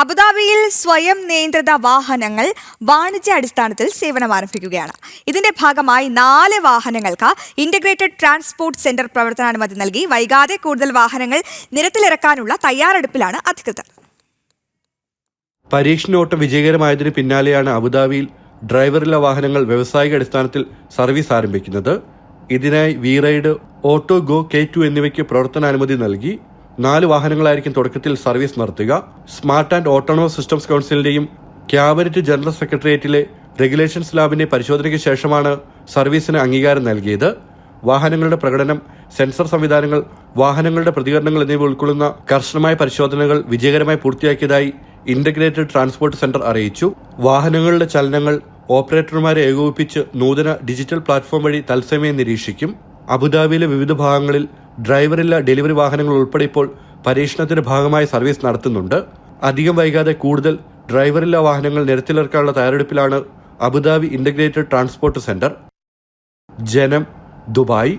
അബുദാബിയിൽ സ്വയം നിയന്ത്രിത വാഹനങ്ങൾ വാണിജ്യ അടിസ്ഥാനത്തിൽ സേവനം ആരംഭിക്കുകയാണ്. ഇതിന്റെ ഭാഗമായി നാല് വാഹനങ്ങൾക്ക് ഇന്റഗ്രേറ്റഡ് ട്രാൻസ്പോർട്ട് സെന്റർ പ്രവർത്തനാനുമതി നൽകി. വൈകാതെ കൂടുതൽ വാഹനങ്ങൾ നിരത്തിലിറക്കാനുള്ള തയ്യാറെടുപ്പിലാണ് അധികൃതർ. പരീക്ഷണ പരീക്ഷണോട്ടം വിജയകരമായതിനു പിന്നാലെയാണ് അബുദാബിയിൽ ഡ്രൈവറില്ല വാഹനങ്ങൾ വ്യവസായിക അടിസ്ഥാനത്തിൽ സർവീസ് ആരംഭിക്കുന്നത്. ഇതിനായി WeRide AutoGo K two എന്നിവയ്ക്ക് പ്രവർത്തനാനുമതി നൽകി. നാല് വാഹനങ്ങളായിരിക്കും തുടക്കത്തിൽ സർവീസ് നടത്തുക. സ്മാർട്ട് ആൻഡ് ഓട്ടോണമസ് സിസ്റ്റംസ് കൗൺസിലിന്റെയും ക്യാബിനറ്റ് ജനറൽ സെക്രട്ടേറിയറ്റിലെ റെഗുലേഷൻസ് ലാബിന്റെ പരിശോധനയ്ക്ക് ശേഷമാണ് സർവീസിന് അംഗീകാരം നൽകിയത്. വാഹനങ്ങളുടെ പ്രകടനം സെൻസർ സംവിധാനങ്ങൾ വാഹനങ്ങളുടെ പ്രതികരണങ്ങൾ എന്നിവ ഉൾക്കൊള്ളുന്ന കർശനമായ പരിശോധനകൾ വിജയകരമായി പൂർത്തിയാക്കിയതായി ഇന്റഗ്രേറ്റഡ് ട്രാൻസ്പോർട്ട് സെന്റർ അറിയിച്ചു. വാഹനങ്ങളുടെ ചലനങ്ങൾ ഓപ്പറേറ്റർമാരെ ഏകോപിപ്പിച്ച് നൂതന ഡിജിറ്റൽ പ്ലാറ്റ്ഫോം വഴി തത്സമയം നിരീക്ഷിക്കും. അബുദാബിയിലെ വിവിധ ഭാഗങ്ങളിൽ ഡ്രൈവറില്ല ഡെലിവറി വാഹനങ്ങൾ ഉൾപ്പെടെ ഇപ്പോൾ പരീക്ഷണത്തിന്റെ ഭാഗമായി സർവീസ് നടത്തുന്നുണ്ട്. അധികം വൈകാതെ കൂടുതൽ ഡ്രൈവറില്ല വാഹനങ്ങൾ നിരത്തിലിറക്കാനുള്ള തയ്യാറെടുപ്പിലാണ് Abu Dhabi integrated transport centre. ജനം ദുബായ്.